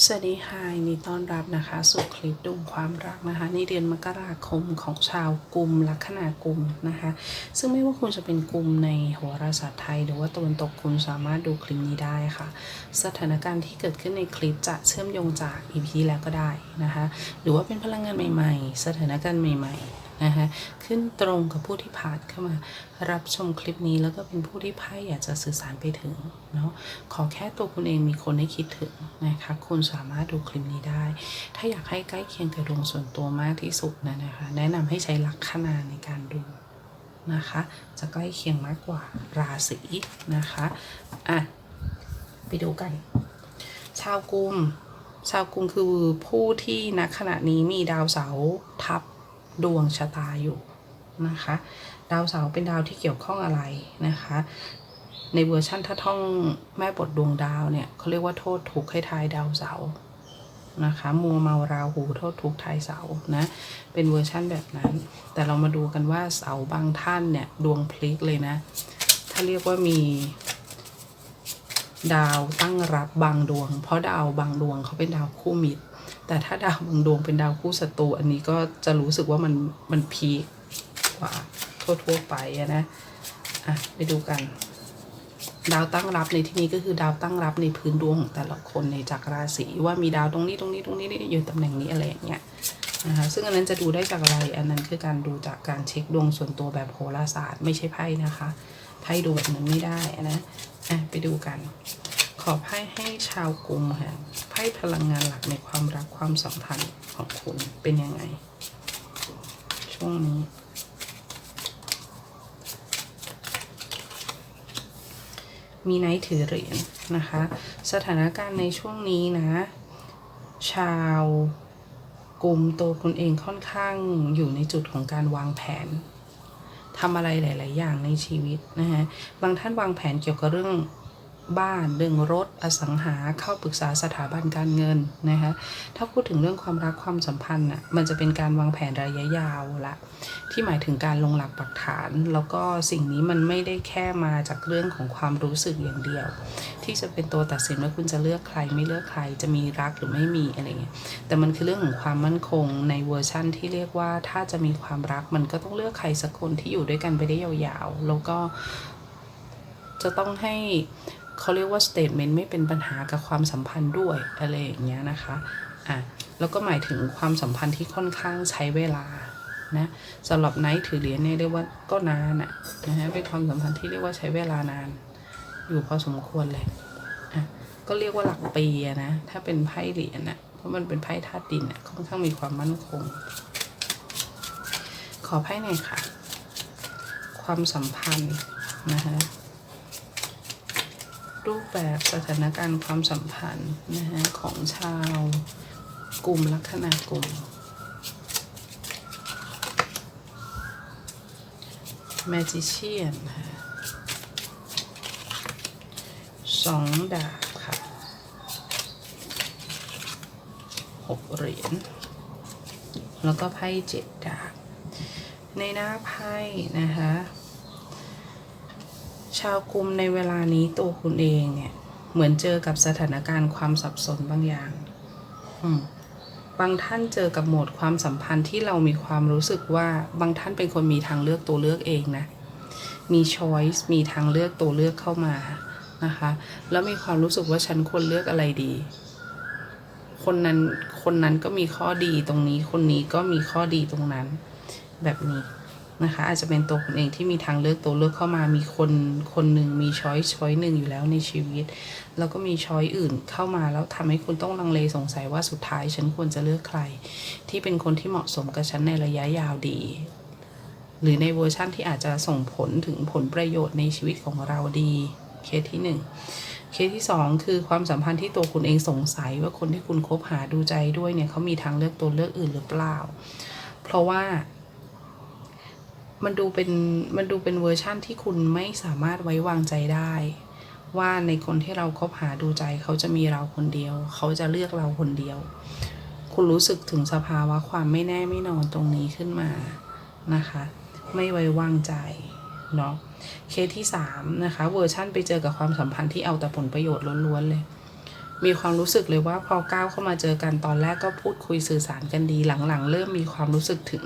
สวัสดีค่ะยินดีต้อนรับนะคะสู่คลิปดุงความรักนะคะในเดือนมกราคมของชาวกลุ่มลัคนากุมนะคะ ซึ่งไม่ว่าคุณจะเป็นกลุ่มในโหราศาสตร์ไทย หรือว่าตะวันตกคุณสามารถดูคลิปนี้ได้ค่ะ สถานการณ์ที่เกิดขึ้นในคลิปจะเชื่อมโยงจากอีพีแล้วก็ได้นะคะ หรือว่าเป็นพลังงานใหม่ ๆ สถานการณ์ใหม่ ๆ นะคะขึ้นตรงกับผู้ที่ผ่านเข้ามา รับชมคลิปนี้แล้วก็เป็นผู้ที่ไพ่อยากจะสื่อสารไปถึงเนาะขอแค่ตัวคุณเองมีคนให้คิดถึงนะคะคุณสามารถดูคลิปนี้ได้ ถ้าอยากให้ใกล้เคียงกับดวงส่วนตัวมากที่สุดนะนะคะแนะนำให้ใช้ลักคนาในการดูนะคะ จะใกล้เคียงมากกว่าราศีนะคะอะไปดูกัน ชาวกุมชาวกุมคือผู้ที่ณขณะนี้มีดาวเสาร์ทับ ดวงชะตาอยู่นะคะ ดาวเสาร์เป็นดาวที่เกี่ยวข้องอะไรนะคะ ในเวอร์ชั่นถ้าท่องแม่บทดวงดาวเนี่ยเขาเรียกว่าโทษทุกให้ทายดาวเสาร์นะคะมัวเมาราหูโทษทุกทายเสาร์นะเป็นเวอร์ชั่นแบบนั้น แต่เรามาดูกันว่าเสาร์บางท่านเนี่ยดวงพลิกเลยนะ ถ้าเรียกว่ามี ดาวตั้งรับบางดวง เพราะดาวบางดวงเขาเป็นดาวคู่มิตร แต่ถ้าดาวบางดวงเป็นดาวคู่ศัตรูอันนี้ก็จะรู้สึกว่ามันมันพีคกว่าทั่วๆไปนะอะไปดูกัน ดาวตั้งรับในที่นี้ก็คือดาวตั้งรับในพื้นดวงของแต่ละคนในจากราศีว่ามีดาวตรงนี้ตรงนี้ตรงนี้อยู่ตำแหน่งนี้อะไรอย่างเงี้ยนะคะซึ่งอันนั้นจะดูได้จากอะไร อันนั้นคือการดูจากการเช็คดวงส่วนตัวแบบโหราศาสตร์ไม่ใช่ไพ่นะคะ ไพ่ดูแบบนั้นไม่ได้นะอะไปดูกัน ขอไพ่ให้ชาวกรุงค่ะไพ่พลังงานหลักในความรักความสัมพันธ์ของคุณเป็นยังไง ช่วงนี้ มีไนท์ถือเหรียญนะคะ สถานการณ์ในช่วงนี้นะ ชาวกลุ่มตัวคุณเองค่อนข้างอยู่ในจุดของการวางแผนทำอะไรหลาย ๆ อย่างในชีวิตนะคะบางท่านวางแผนเกี่ยวกับเรื่อง บ้านเรื่องรถอสังหาเข้าปรึกษาสถาบันการเงินนะคะถ้าพูดถึงเรื่องความรักความสัมพันธ์อะมันจะเป็นการวางแผนระยะยาวละที่หมายถึงการลงหลักปักฐาน แล้วก็สิ่งนี้มันไม่ได้แค่มาจากเรื่องของความรู้สึกอย่างเดียว ที่จะเป็นตัวตัดสินว่าคุณจะเลือกใครไม่เลือกใครจะมีรักหรือไม่มีอะไรเงี้ยแต่มันคือเรื่องของความมั่นคงในเวอร์ชั่นที่เรียกว่าถ้าจะมีความรักมันก็ต้องเลือกใครสักคนที่อยู่ด้วยกันไปได้ยาวๆ แล้วก็จะต้องให้ เขาเรียกว่าสเต t เมนต์ไม่เป็นปัญหากับความสัมพันธ์ด้วยอะไรอย่างเงี้ยนะคะอะแล้วก็หมายถึงความสัมพันธ์ที่ค่อนข้างใช้เวลานะสำหรับไนท์ถือเหรียญเนี่ยเรียกว่าก็นานอะนะฮะเป็นความสัมพันธ์ที่เรียกว่าใช้เวลานาน อยู่พอสมควรเลยอะก็เรียกว่าหลักปีนะ ถ้าเป็นไพ่เหรียญอะเพราะมันเป็นไพ่ธาตุดินอะค่อนข้างมีความมั่นคง ขอไพ่หน่อยค่ะ ความสัมพันธ์นะคะ รูปแบบสถานการณ์ความสัมพันธ์นะฮะของชาวกลุ่มลัคนากลุ่ม Magician ค่ะสองดาบค่ะหกเหรียญแล้วก็ไพ่เจ็ดดาบในหน้าไพ่นะคะ ชาวกลุ่มในเวลานี้ตัวคุณเองเนี่ย เหมือนเจอกับสถานการณ์ความสับสนบางอย่าง อืมบางท่านเจอกับโหมดความสัมพันธ์ที่เรามีความรู้สึกว่าบางท่านเป็นคนมีทางเลือกตัวเลือกเองนะ มี choice มีทางเลือกตัวเลือกเข้ามานะคะ แล้วมีความรู้สึกว่าฉันควรเลือกอะไรดี คนนั้นคนนั้นก็มีข้อดีตรงนี้ คนนี้ก็มีข้อดีตรงนั้น แบบนี้ นะคะ อาจจะเป็นตัวคุณเองที่มีทางเลือกตัวเลือกเข้ามามีคนคนหนึ่งมีช้อยช้อยหนึ่งอยู่แล้วในชีวิต แล้วก็มีช้อยอื่นเข้ามาแล้วทำให้คุณต้องลังเลสงสัยว่าสุดท้ายฉันควรจะเลือกใคร ที่เป็นคนที่เหมาะสมกับฉันในระยะยาวดี หรือในเวอร์ชั่นที่อาจจะส่งผลถึงผลประโยชน์ในชีวิตของเราดีเคสที่หนึ่งเคสที่สองคือความสัมพันธ์ที่ตัวคุณเองสงสัยว่าคนที่คุณคบหาดูใจด้วยเนี่ยเขามีทางเลือกตัวเลือกอื่นหรือเปล่า เพราะว่า มันดูเป็นมันดูเป็นเวอร์ชั่นที่คุณไม่สามารถไว้วางใจได้ ว่าในคนที่เราคบหาดูใจเขาจะมีเราคนเดียว เขาจะเลือกเราคนเดียว คุณรู้สึกถึงสภาวะความไม่แน่ไม่นอนตรงนี้ขึ้นมานะคะ ไม่ไว้วางใจเนาะเคสที่สามนะคะเวอร์ชั่นไปเจอกับความสัมพันธ์ที่เอาแต่ผลประโยชน์ล้วนๆเลยมีความรู้สึกเลยว่าพอก้าวเข้ามาเจอกันตอนแรกก็พูดคุยสื่อสารกันดีหลังๆ เริ่มมีความรู้สึกถึง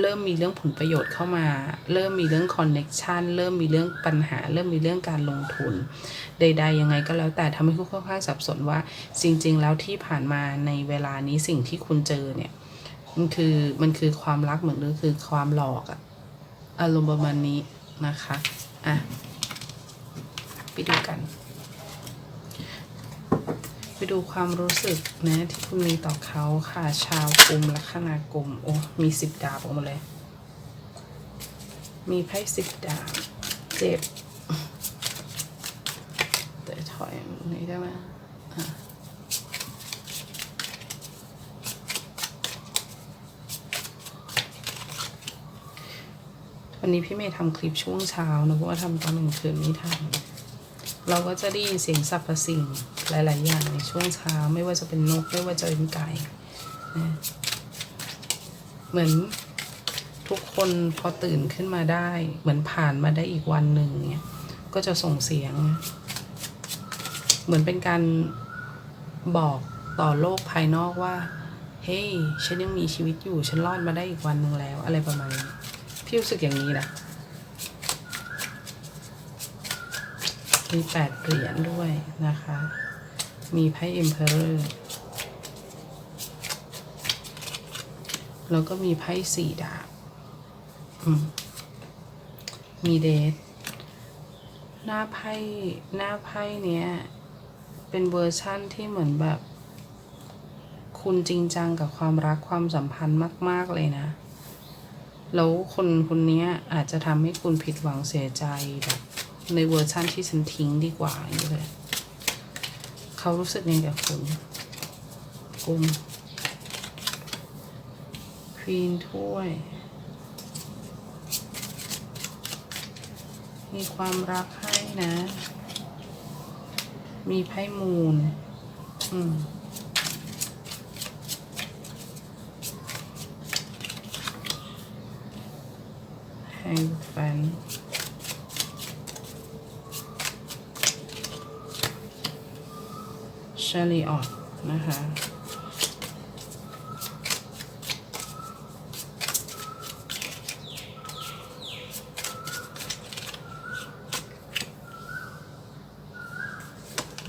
เริ่มมีเรื่องผลประโยชน์เข้ามา เริ่มมีเรื่องคอนเน็ชันเริ่มมีเรื่องปัญหา เริ่มมีเรื่องการลงทุน ใด ๆ ยังไงก็แล้วแต่ทำให้คุณค่อนข้างสับสนว่าจริง ๆ แล้วที่ผ่านมาในเวลานี้สิ่งที่คุณเจอเนี่ย มันคือมันคือความรักเหมือนหรือคือความหลอกอะอารมณ์ประมาณนี้นะคะ อะ ไปดูกัน ไปดูความรู้สึกนะที่คุณมีต่อเขาค่ะ ชาวกลุ่มลัคนากลุ่มโอ้มีสิบดาบออกมาเลย มีไพ่สิบดาบเจ็บแต่ถอยนี้ได้ไหมวันนี้พี่เมย์ทำคลิปช่วงเช้านะเพราะว่าทำตอนกลางคืนไม่ทันเราก็จะได้ยินเสียงสรรพสิ่ง หลาย ๆ อย่างในช่วงเช้าไม่ว่าจะเป็นนกไม่ว่าจะเป็นไก่นะเหมือนทุกคนพอตื่นขึ้นมาได้ เหมือนผ่านมาได้อีกวันหนึ่งเนี่ยก็จะส่งเสียง เหมือนเป็นการบอกต่อโลกภายนอกว่าเฮ้ยฉันยังมีชีวิตอยู่ฉันรอดมาได้อีกวันหนึ่งแล้ว อะไรประมาณนี้พี่รู้สึกอย่างนี้แหละมีแปดเหรียญด้วยนะคะ มีไพ่ Emperor แล้วก็มีไพ่สี่ดาบมมีเดทหน้าไพ่หน้าไพ่เนี้ย เป็นเวอร์ชั่นที่เหมือนแบบ คุณจริงจังกับความรักความสัมพันธ์มาก ๆ เลยนะ แล้วคนคนนี้อาจจะทำให้คุณผิดหวังเสียใจแบบในเวอร์ชั่นที่ฉันทิ้งดีกว่าอย่างนี้ย เขารู้สึกยังไงกับคุณกุมควีนถ้วย มีความรักให้นะ มีไพ่มูล อืมแฮงแฟน ชาลีออตนะคะ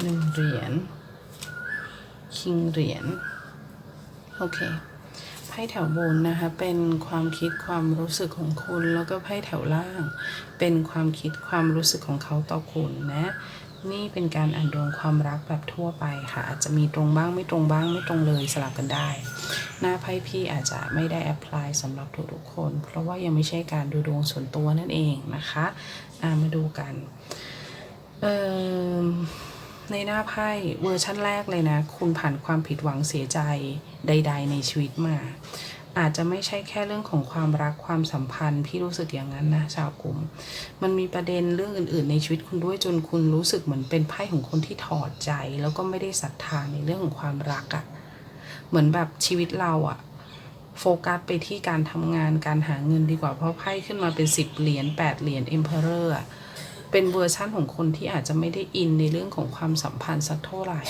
หนึ่งเหรียญคิงเหรียญโอเคไพ่แถวบนนะคะเป็นความคิดความรู้สึกของคุณ แล้วก็ไพ่แถวล่าง เป็นความคิดความรู้สึกของเขาต่อคุณนะ นี่เป็นการอ่านดวงความรักแบบทั่วไปค่ะ อาจจะมีตรงบ้างไม่ตรงบ้างไม่ตรงเลยสลับกันได้ หน้าไพ่พี่อาจจะไม่ได้แอพพลายสำหรับทุกๆคน เพราะว่ายังไม่ใช่การดูดวงส่วนตัวนั่นเองนะคะามาดูกันเอ่อในหน้าไพ่เวอร์ชั่นแรกเลยนะ คุณผ่านความผิดหวังเสียใจใด ๆ ในชีวิตมา อาจจะไม่ใช่แค่เรื่องของความรักความสัมพันธ์ พี่รู้สึกอย่างนั้นนะชาวกลุ่ม มันมีประเด็นเรื่องอื่น ๆ ในชีวิตคุณด้วยจนคุณรู้สึกเหมือนเป็นไพ่ของคนที่ถอดใจ แล้วก็ไม่ได้ศรัทธาในเรื่องของความรักอะ่ะเหมือนแบบชีวิตเราอะ่ะโฟกัสไปที่การทำงานการหาเงินดีกว่าเพราะไพ่ขึ้นมาเป็นสิบเหรียญแปดเหรียญ Emperor อะเป็นเวอร์ชั่นของคนที่อาจจะไม่ได้อินในเรื่องของความสัมพันธ์สักเท่าไหร่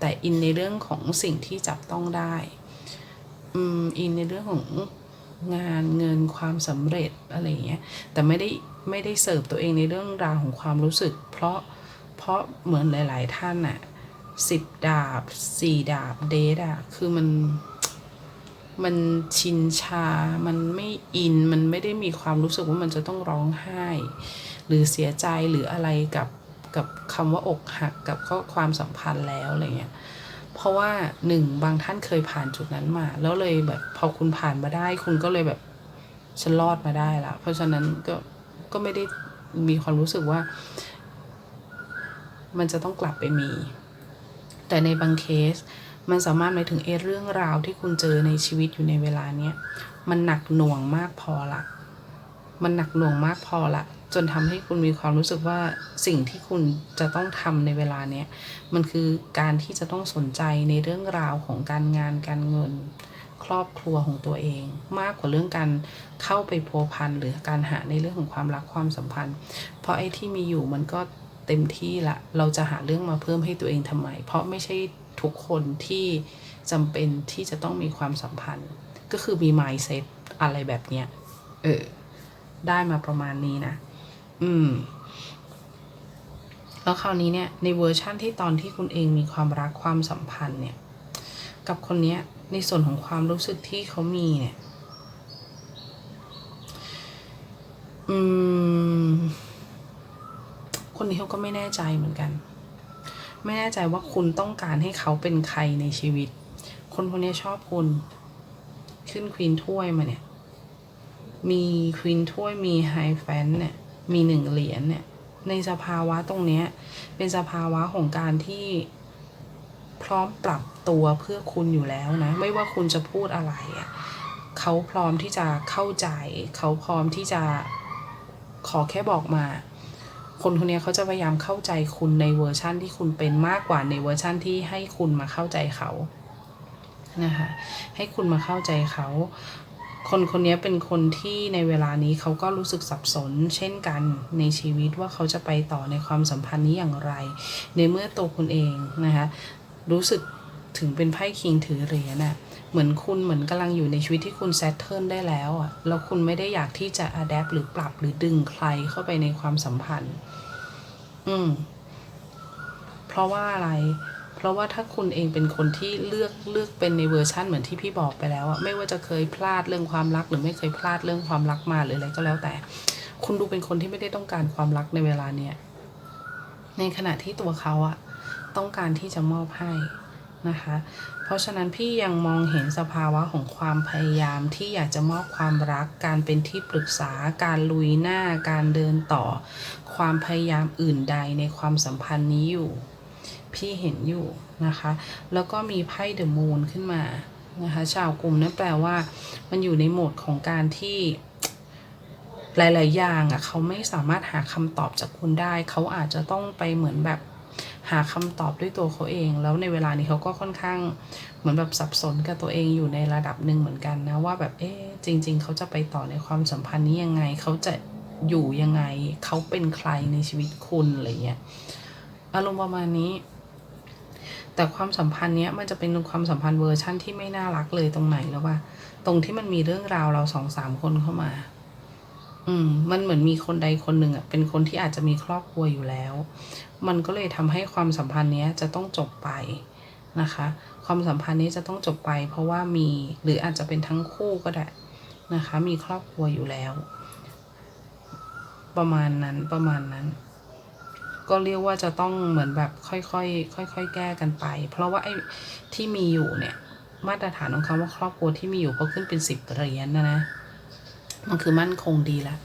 แต่อินในเรื่องของสิ่งที่จับต้องได้ อืมอินในเรื่องของงานเงินความสำเร็จอะไรอย่างเงี้ยแต่ไม่ได้ไม่ได้เสิร์ฟตัวเองในเรื่องราวของความรู้สึก เพราะเพราะเหมือนหลาย ๆ ท่านอะสิบดาบสี่ดาบเดทอะคือมันมันชินชา มันไม่อิน มันไม่ได้มีความรู้สึกว่ามันจะต้องร้องไห้ หรือเสียใจหรืออะไรกับกับคำว่าอกหักกับข้อความสัมพันธ์แล้วอะไรเงี้ย เพราะว่าหนึ่งบางท่านเคยผ่านจุดนั้นมา แล้วเลยแบบพอคุณผ่านมาได้ คุณก็เลยแบบฉันรอดมาได้ละเพราะฉะนั้นก็ก็ไม่ได้มีความรู้สึกว่า มันจะต้องกลับไปมี แต่ในบางเคส มันสามารถหมายถึงเอเรื่องราวที่คุณเจอในชีวิตอยู่ในเวลาเนี้ยมันหนักหน่วงมากพอละมันหนักหน่วงมากพอละ จนทำให้คุณมีความรู้สึกว่าสิ่งที่คุณจะต้องทำในเวลาเนี้ยมันคือการที่จะต้องสนใจในเรื่องราวของการงานการเงิน ครอบครัวของตัวเอง มากกว่าเรื่องการเข้าไปพัวพันหรือการหาในเรื่องของความรักความสัมพันธ์ เพราะไอ้ที่มีอยู่มันก็เต็มที่ละ เราจะหาเรื่องมาเพิ่มให้ตัวเองทำไม เพราะไม่ใช่ทุกคนที่จำเป็นที่จะต้องมีความสัมพันธ์ ก็คือมี mindset อะไรแบบเนี้ยเออได้มาประมาณนี้นะ อืม แล้วคราวนี้เนี่ย ในเวอร์ชั่นที่ตอนที่คุณเองมีความรักความสัมพันธ์เนี่ย กับคนเนี้ย ในส่วนของความรู้สึกที่เขามีเนี่ย อืม คนนี้เขาก็ไม่แน่ใจเหมือนกัน ไม่แน่ใจว่าคุณต้องการให้เขาเป็นใครในชีวิต คนคนนี้ชอบคุณ ขึ้นควีนถ้วยมาเนี่ย มีควีนถ้วยมีไฮแฟนเนี่ย มีหนึ่งเหรียญเนี่ยในสภาวะตรงเนี้ยเป็นสภาวะของการที่พร้อมปรับตัวเพื่อคุณอยู่แล้วนะ ไม่ว่าคุณจะพูดอะไรอะ่ะเขาพร้อมที่จะเข้าใจ เขาพร้อมที่จะขอแค่บอกมา คนคนนี้เขาจะพยายามเข้าใจคุณในเวอร์ชั่นที่คุณเป็นมากกว่าในเวอร์ชั่นที่ให้คุณมาเข้าใจเขานะคะให้คุณมาเข้าใจเขา คนคนนี้เป็นคนที่ในเวลานี้เขาก็รู้สึกสับสน เช่นกันในชีวิตว่าเขาจะไปต่อในความสัมพันธ์นี้อย่างไร ในเมื่อตัวคุณเองนะคะรู้สึกถึงเป็นไพ่คิงถือเหรียญน่ะเหมือนคุณเหมือนกำลังอยู่ในชีวิตที่คุณเซตเทิลได้แล้วอะแล้วคุณไม่ได้อยากที่จะอัดแอปหรือปรับหรือดึงใครเข้าไปในความสัมพันธ์ อืมเพราะว่าอะไร ราะว่าถ้าคุณเองเป็นคนที่เลือกเลือกเป็นในเวอร์ชั่นเหมือนที่พี่บอกไปแล้วอะไม่ว่าจะเคยพลาดเรื่องความรัก หรือไม่เคยพลาดเรื่องความรักมาหรืออะไรก็แล้วแต่ คุณดูเป็นคนที่ไม่ได้ต้องการความรักในเวลาเนี้ยในขณะที่ตัวเขาอะต้องการที่จะมอบให้นะคะ เพราะฉะนั้นพี่ยังมองเห็นสภาวะของความพยายามที่อยากจะมอบความรัก การเป็นที่ปรึกษา การลุยหน้า การเดินต่อ ความพยายามอื่นใดในความสัมพันธ์นี้อยู่ พี่เห็นอยู่นะคะ แล้วก็มีไพ่เดอะมูนขึ้นมานะคะ ชาวกลุ่มนั่นแปลว่า มันอยู่ในโหมดของการที่หลาย ๆ อย่างอะเขาไม่สามารถหาคำตอบจากคุณได้ เขาอาจจะต้องไปเหมือนแบบหาคำตอบด้วยตัวเขาเอง แล้วในเวลานี้เขาก็ค่อนข้างเหมือนแบบสับสนกับตัวเองอยู่ในระดับหนึ่งเหมือนกันนะว่าแบบเอ๊ะจริง ๆ เขาจะไปต่อในความสัมพันธ์นี้ยังไง เขาจะอยู่ยังไง เขาเป็นใครในชีวิตคุณอะไรเงี้ยอารมณ์ประมาณนี้ แต่ความสัมพันธ์เนี้ยมันจะเป็นความสัมพันธ์เวอร์ชั่นที่ไม่น่ารักเลยตรงไหนแล้วว่า ตรงที่มันมีเรื่องราวเราสองสามคนเข้ามา อืม มันเหมือนมีคนใดคนหนึ่งอะเป็นคนที่อาจจะมีครอบครัวอยู่แล้ว มันก็เลยทำให้ความสัมพันธ์เนี้ยจะต้องจบไปนะคะ ความสัมพันธ์นี้จะต้องจบไป เพราะว่ามีหรืออาจจะเป็นทั้งคู่ก็ได้นะคะ มีครอบครัวอยู่แล้ว ประมาณนั้นประมาณนั้น ก็เรียกว่าจะต้องเหมือนแบบค่อยๆค่อยๆแก้กันไป เพราะว่าไอ้ที่มีอยู่เนี่ยมาตรฐานของคำว่าครอบครัวที่มีอยู่พอขึ้นเป็นสิบเหรียญนะนะมันคือมั่นคงดีแล้ว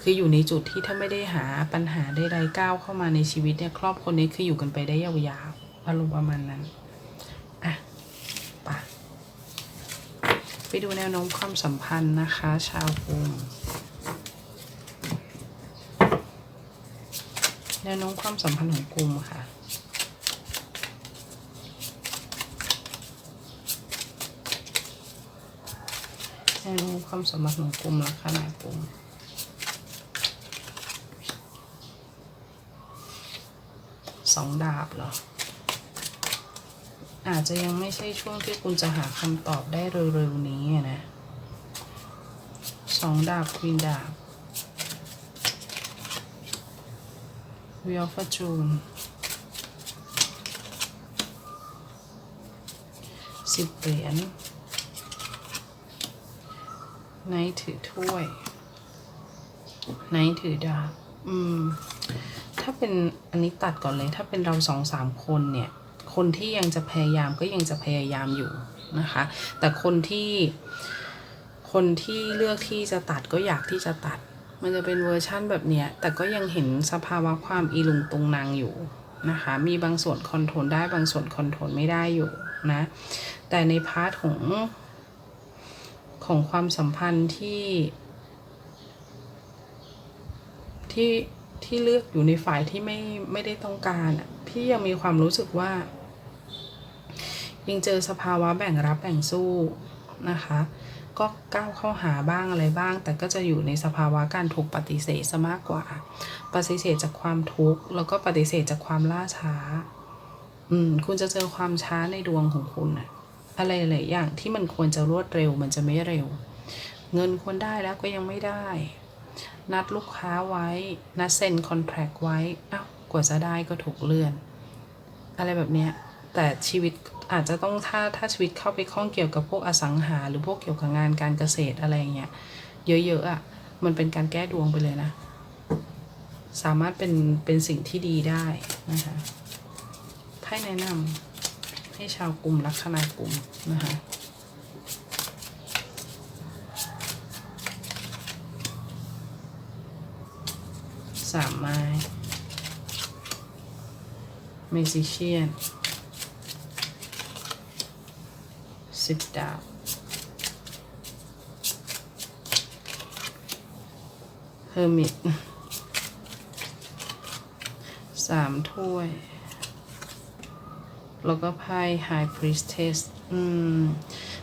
คืออยู่ในจุดที่ถ้าไม่ได้หาปัญหาใดๆก้าวเข้ามาในชีวิตเนี่ยครอบครัวนี้คืออยู่กันไปได้ยาวๆอารมณ์ประมาณนั้นอะไปะไปดูแนวโน้มความสัมพันธ์นะคะ ชาวกลุ่ม แนวโน้มความสัมพันธ์ของกลุ่มค่ะแนวโน้มความสัมพันธ์ของกลุ่มลักษณะกลุ่มสองดาบเหรอ อาจจะยังไม่ใช่ช่วงที่คุณจะหาคำตอบได้เร็วๆนี้นะสองดาบควีนดาบ วิออฟจูนสิบเหรียญไนท์ถือถ้วยไนท์ถือดาบอืม ถ้าเป็นอันนี้ตัดก่อนเลย ถ้าเป็นเราสองสามคนเนี่ย คนที่ยังจะพยายามก็ยังจะพยายามอยู่นะคะ แต่คนที่ คนที่เลือกที่จะตัดก็อยากที่จะตัด มันจะเป็นเวอร์ชั่นแบบเนี้ย แต่ก็ยังเห็นสภาวะความอีลุงตุงนางอยู่นะคะ มีบางส่วนคอนโทรลได้บางส่วนคอนโทรลไม่ได้อยู่นะ แต่ในพาร์ทของของความสัมพันธ์ที่ที่ที่เลือกอยู่ในฝ่ายที่ไม่ไม่ได้ต้องการอะพี่ยังมีความรู้สึกว่า ยังเจอสภาวะแบ่งรับแบ่งสู้นะคะ ก็ก้าวเข้าหาบ้างอะไรบ้าง แต่ก็จะอยู่ในสภาวะการถูกปฏิเสธซะมากกว่า ปฏิเสธจากความทุกข์แล้วก็ปฏิเสธจากความล่าช้า อืม คุณจะเจอความช้าในดวงของคุณอะอะไรหลายอย่างที่มันควรจะรวดเร็วมันจะไม่เร็ว เงินควรได้แล้วก็ยังไม่ได้ นัดลูกค้าไว้ นัดเซ็นคอนแทรคไว้อ้าวกว่าจะได้ก็ถูกเลื่อน อะไรแบบเนี้ย แต่ชีวิตอาจจะต้องถ้าถ้าชีวิตเข้าไปข้องเกี่ยวกับพวกอสังหา หรือพวกเกี่ยวกับงานการเกษตรอะไรเงี้ยเยอะๆอะ่ะมันเป็นการแก้ดวงไปเลยนะ สามารถเป็นเป็นสิ่งที่ดีได้นะคะไพ่แนะนำให้ชาวกลุ่มลัคนากลุ่มนะคะสามไม้เมซิเชียน สิบดาบเฮอร์มิตสามถ้วย แล้วก็ไพ่ไฮพรีสเทสอืม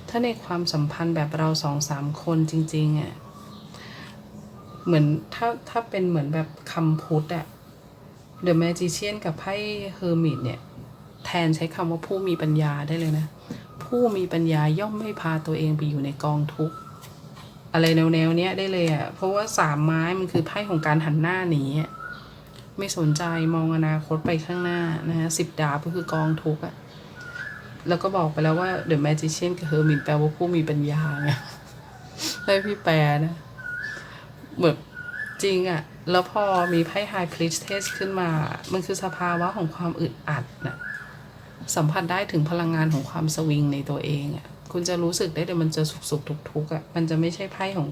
ถ้าในความสัมพันธ์แบบเราสองสามคนจริง ๆอะ เหมือนถ้าถ้าเป็นเหมือนแบบคำพุทธอะ The Magician กับไพ่ Hermit เนี่ย แทนใช้คำว่าผู้มีปัญญาได้เลยนะ ผู้มีปัญญาย่อมไม่พาตัวเองไปอยู่ในกองทุกข์อะไรแนวแนวๆเนี้ยได้เลยอะเพราะว่าสามไม้มันคือไพ่ของการหันหน้าหนีไม่สนใจมองอนาคตไปข้างหน้านะฮะสิบดาบก็คือกองทุกข์อะแล้วก็บอกไปแล้วว่า The Magician กับ Hermit แปลว่าผู้มีปัญญาไงให้พี่แปลนะแบบจริงอะแล้วพอมีไพ่ High Priestess ขึ้นมา มันคือสภาวะของความอึดอัดนะ สัมผัสได้ถึงพลังงานของความสวิงในตัวเองอะคุณจะรู้สึกได้เลยมันจะสุขสุขทุกทุกข์อะมันจะไม่ใช่ไพ่ของ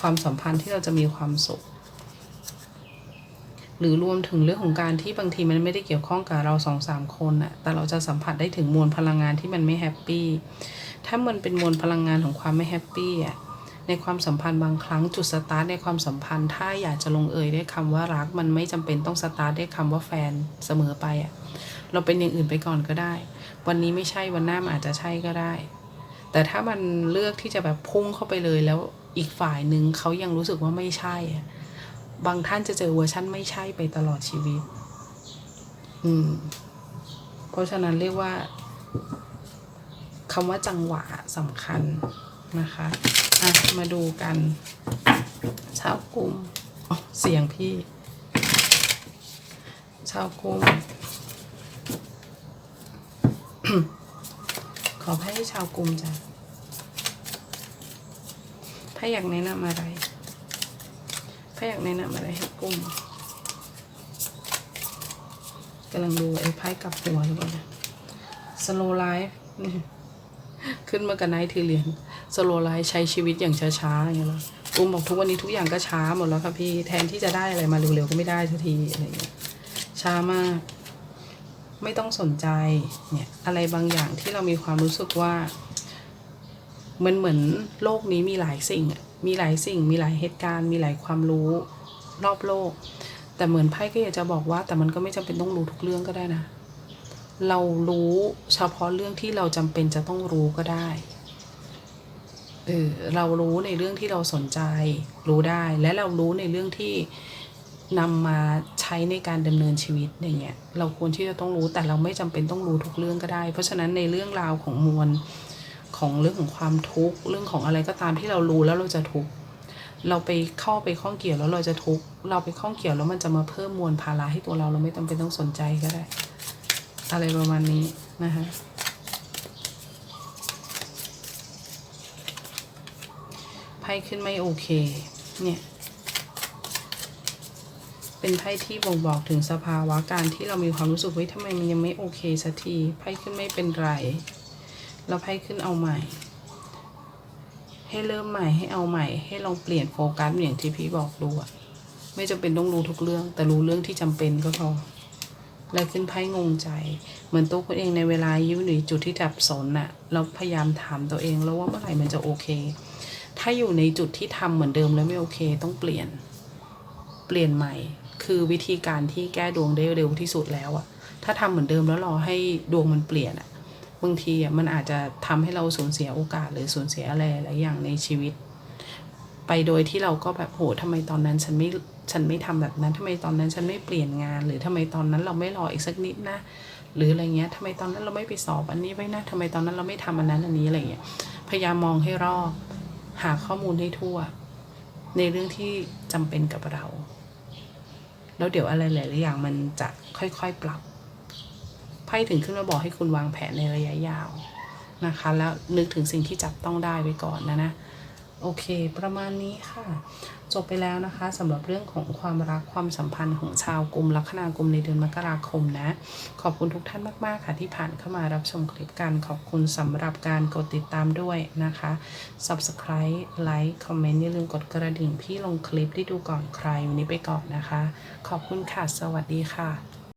ความสัมพันธ์ที่เราจะมีความสุข หรือรวมถึงเรื่องของการที่บางทีมันไม่ได้เกี่ยวข้องกับเราสองสามคนอะแต่เราจะสัมผัสได้ถึงมวลพลังงานที่มันไม่แฮปปี้ถ้ามันเป็นมวลพลังงานของความไม่แฮปปี้อะ ในความสัมพันธ์บางครั้งจุดสตาร์ทในความสัมพันธ์ ถ้าอยากจะลงเอยด้วยคำว่ารัก มันไม่จำเป็นต้องสตาร์ทด้วยคำว่าแฟนเสมอไปอะเราเป็นอย่างอื่นไปก่อนก็ได้ วันนี้ไม่ใช่วันหน้ามันอาจจะใช่ก็ได้ แต่ถ้ามันเลือกที่จะแบบพุ่งเข้าไปเลยแล้วอีกฝ่ายหนึ่งเขายังรู้สึกว่าไม่ใช่อะบางท่านจะเจอเวอร์ชั่นไม่ใช่ไปตลอดชีวิต อืม เพราะฉะนั้นเรียกว่าคำว่าจังหวะสำคัญนะคะ อะ มาดูกัน ชาวกลุ่มเสียงพี่ ชาวกลุ่มขอให้ชาวกลุ่มจ้ะถ้าอยากแนะนำอะไร ถ้าอยากแนะนำอะไรให้กลุ่มกำลังดูไอ้ไพ่กลับหัวหรือเปล่าเนี่ย slow life นี่ขึ้นมากับไนท์ทีเรียน สโลไลฟ์ใช้ชีวิตอย่างช้าๆอย่างเงี้ยอุ้มบอกทุกวันนี้ทุกอย่างก็ช้าหมดแล้วค่ะพี่แทนที่จะได้อะไรมาเร็วๆก็ไม่ได้สักทีอะไรเงี้ยช้ามาก ไม่ต้องสนใจเนี่ยอะไรบางอย่างที่เรามีความรู้สึกว่ามันเหมือนโลกนี้มีหลายสิ่งมีหลายสิ่ง มีหลายเหตุการณ์ มีหลายความรู้รอบโลก แต่เหมือนไพ่ก็อยากจะบอกว่า แต่มันก็ไม่จำเป็นต้องรู้ทุกเรื่องก็ได้นะ เรารู้เฉพาะเรื่องที่เราจำเป็นจะต้องรู้ก็ได้ เออเรารู้ในเรื่องที่เราสนใจรู้ได้และเรารู้ในเรื่องที่นำมาใช้ในการดำเนินชีวิตอย่างเงี้ยเราควรที่จะต้องรู้แต่เราไม่จำเป็นต้องรู้ทุกเรื่องก็ได้ เพราะฉะนั้นในเรื่องราวของมวลของเรื่องของความทุกข์เรื่องของอะไรก็ตามที่เรารู้แล้วเราจะทุกข์เราไปเข้าไปข้องเกี่ยวแล้วเราจะทุกข์เราไปข้องเกี่ยวแล้วมันจะมาเพิ่มมวลภาระให้ตัวเราเราไม่จำเป็นต้องสนใจก็ได้ อะไรประมาณนี้นะคะ พ่ขึ้นไม่โอเค เนี่ย เป็นไพ่ที่บ่งบอกถึงสภาวะการที่เรามีความรู้สึกว่าทำไมมันยังไม่โอเคสักทีไพ่ขึ้นไม่เป็นไรแล้วไพ่ขึ้นเอาใหม่ ให้เริ่มใหม่ให้เอาใหม่ ให้ลองเปลี่ยนโฟกัสอย่างที่พี่บอกดูอะไม่จำเป็นต้องรู้ทุกเรื่อง แต่รู้เรื่องที่จำเป็นก็พอแล้วขึ้นไพ่งงใจ เหมือนตัวคุณเองในเวลาอยู่ในจุดที่จับสนน่ะเราพยายามถามตัวเองแล้วว่าเมื่อไหร่มันจะโอเค ถ้าอยู่ในจุดที่ทำเหมือนเดิมแล้วไม่โอเค ต้องเปลี่ยน เปลี่ยนใหม่ คือวิธีการที่แก้ดวงได้เร็วที่สุดแล้วอะถ้าทำเหมือนเดิมแล้วรอให้ดวงมันเปลี่ยนอะบางทีอะมันอาจจะทำให้เราสูญเสียโอกาสหรือสูญเสียอะไรหลายอย่างในชีวิต ไปโดยที่เราก็แบบโหทำไมตอนนั้นฉันไม่ฉันไม่ทำแบบนั้นทำไมตอนนั้นฉันไม่เปลี่ยนงาน หรือทำไมตอนนั้นเราไม่รออีกสักนิดนะ หรืออะไรเงี้ยทำไมตอนนั้นเราไม่ไปสอบอันนี้ไว้นะทำไมตอนนั้นเราไม่ทำอันนั้นอันนี้อะไรเงี้ย พยายามมองให้รอบ หาข้อมูลให้ทั่ว ในเรื่องที่จำเป็นกับเรา แล้วเดี๋ยวอะไรหลายๆอย่างมันจะค่อยๆปรับไพ่ถึงขึ้นมาบอกให้คุณวางแผนในระยะยาวนะคะ แล้วนึกถึงสิ่งที่จับต้องได้ไว้ก่อนนะนะ โอเค ประมาณนี้ค่ะ จบไปแล้วนะคะสำหรับเรื่องของความรักความสัมพันธ์ของชาวกลุ่มลัคนากลุ่มในเดือนมกราคมนะ ขอบคุณทุกท่านมาก ๆ ค่ะ ที่ผ่านเข้ามารับชมคลิปกัน ขอบคุณสำหรับการกดติดตามด้วยนะคะ subscribe like comment อย่าลืมกดกระดิ่งพี่ลงคลิปที่ดูก่อนใครวันนี้ไปก่อนนะคะ ขอบคุณค่ะ สวัสดีค่ะ